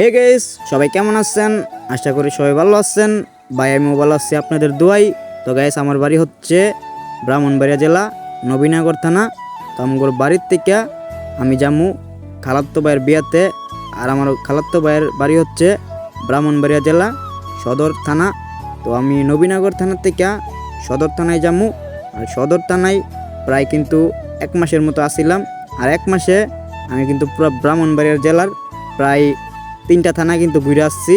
হে guess সবাই কেমন আছেন? আশা করি সবাই ভালো আছেন। ভাই, আমিও ভালো আছি, আপনাদের দোয়াই। তো গাইস আমার বাড়ি হচ্ছে ব্রাহ্মণবাড়িয়া জেলা, নবীনগর থানা তো আমার বাড়ির থেকে আমি যামু খালাত্তো ভাইয়ের বিয়াতে। আর আমার খালাত্তো ভাইয়ের বাড়ি হচ্ছে ব্রাহ্মণবাড়িয়া জেলা, সদর থানা। তো আমি নবীনগর থানা থেকে সদর থানায় যামু। আর সদর থানায় প্রায় কিন্তু এক মাসের মতো আসিলাম আর এক মাসে আমি কিন্তু পুরো ব্রাহ্মণবাড়িয়া জেলার প্রায় তিনটা থানা কিন্তু ঘুরে আসছি।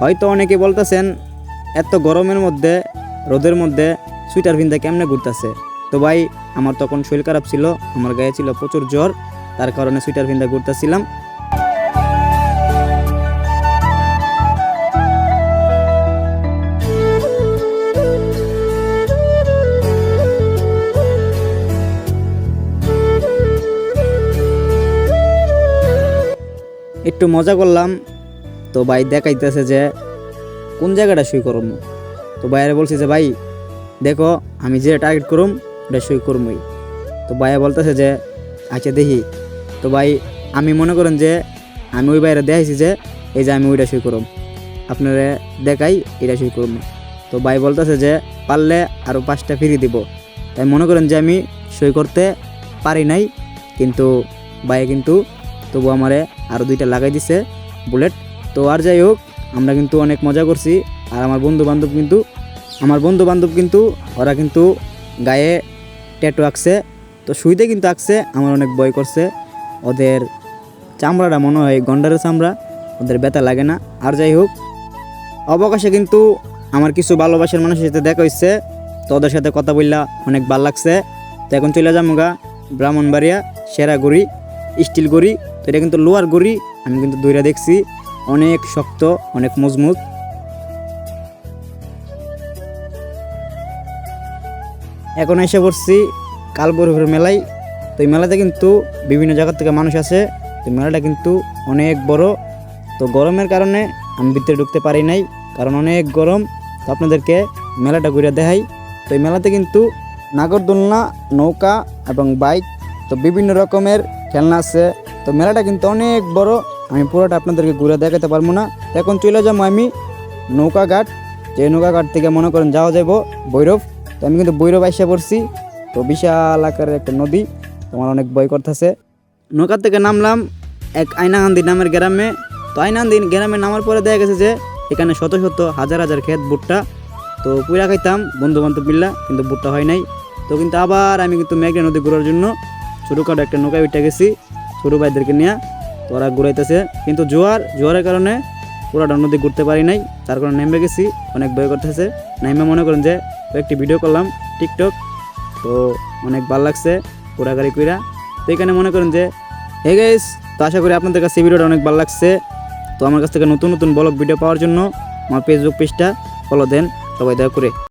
হয়তো অনেকে বলতেছেন, এত গরমের মধ্যে, রোদের মধ্যে সুইটার ভিন্দা কেমনে ঘুরতেছে? তো ভাই, আমার তখন শরীর খারাপ ছিল, আমার গায়ে ছিল প্রচুর জ্বর, তার কারণে সুইটার ভিন্দা ঘুরতেছিলাম। একটু মজা করলাম। তো ভাই দেখাইতেছে যে কোন জায়গাটা সই করম? তো ভাইয়ারে বলছি যে, ভাই, দেখো, আমি যে টার্গেট করুম, ওটা সই করমই। তো ভাইয়া বলতেছে যে আচ্ছা দেখি। তো ভাই, আমি মনে করেন যে, আমি ওই বাইরে দেখাইছি যে, এই যে আমি ওইটা সই করুম। আপনারা দেখাই, এটা সই করুম। তো ভাই বলতেছে যে, পারলে আরও পাঁচটা ফিরিয়ে দিব। তাই মনে করেন যে, আমি সই করতে পারি নাই, কিন্তু ভাইয়া কিন্তু তবু আমারে আরও দুইটা লাগাই দিছে বুলেট। তো আর যাই হোক, আমরা কিন্তু অনেক মজা করছি। আর আমার বন্ধু বান্ধব কিন্তু, আমার বন্ধু বান্ধব কিন্তু, ওরা কিন্তু গায়ে ট্যাটু আঁকছে। তো শুইতে কিন্তু আঁকছে, আমার অনেক ভয় করছে। ওদের চামড়াটা মনে হয় গন্ডারের চামড়া, ওদের ব্যথা লাগে না। আর যাই হোক, অবকাশে কিন্তু আমার কিছু ভালোবাসার মানুষের সাথে দেখা হচ্ছে তো ওদের সাথে কথা বললা অনেক ভালো লাগছে। তো এখন চলে যাব গা, ব্রাহ্মণবাড়িয়া, সেরাগুড়ি স্টিল গড়ি তো এটা কিন্তু লোয়ার গড়ি, আমি কিন্তু দইরা দেখছি। অনেক শক্ত, অনেক মজবুত। এখন এসে পড়ছি কালবরফের মেলায়। তো এই মেলাতে কিন্তু বিভিন্ন জায়গা থেকে মানুষ আসে। তো মেলাটা কিন্তু অনেক বড়। তো গরমের কারণে আমি ভিতরে ঢুকতে পারি নাই, কারণ অনেক গরম। তো আপনাদেরকে মেলাটা ঘুরে দেখাই। তো এই মেলাতে কিন্তু নাগরদোলনা, নৌকা এবং বাইক, তো বিভিন্ন রকমের খেলনা আছে। তো মেলাটা কিন্তু অনেক বড়। আমি পুরোটা আপনাদেরকে ঘুরে দেখাতে পারব না। এখন চলে যাব আমি নৌকা ঘাট যে নৌকা ঘাট থেকে মনে করেন যাওয়া যাব ভৈরব। তো আমি কিন্তু ভৈরব আইসা পড়ছি। তো বিশাল আকারের একটা নদী। তোমার অনেক ভয় করতেছে। নৌকা থেকে নামলাম এক আইনাহান্দি নামের গ্রামে। তো আইনাহান্দি গ্রামে নামার পরে দেখা গেছে যে, এখানে শত শত হাজার হাজার ক্ষেত ভুট্টা। তো পুরা খাইতাম বন্ধু বান্ধব মিল্লা, কিন্তু ভুট্টা হয় নাই। তো কিন্তু আবার আমি কিন্তু মেঘনা নদী ঘোরার জন্য ছোটোখাটো একটা নৌকায় উঠে গেছি। ছোটো ভাইদেরকে নিয়ে তো ওরা ঘুরাইতেছে। কিন্তু জোয়ার, জোয়ারের কারণে পুরাটা নদী ঘুরতে পারি নাই তার কারণে নেমে গেছি, অনেক ভয় করতেছে। নেমে মনে করেন যে একটি ভিডিও করলাম টিকটক তো অনেক ভালো লাগছে ঘোরাঘুরি কইরা। তো এখানে মনে করেন যে হে গাইস তো আশা করি আপনাদের কাছে ভিডিওটা অনেক ভালো লাগছে। তো আমার কাছ থেকে নতুন নতুন ব্লগ ভিডিও পাওয়ার জন্য আমার ফেসবুক পেজটা ফলো দেন, সবাই দয়া করে।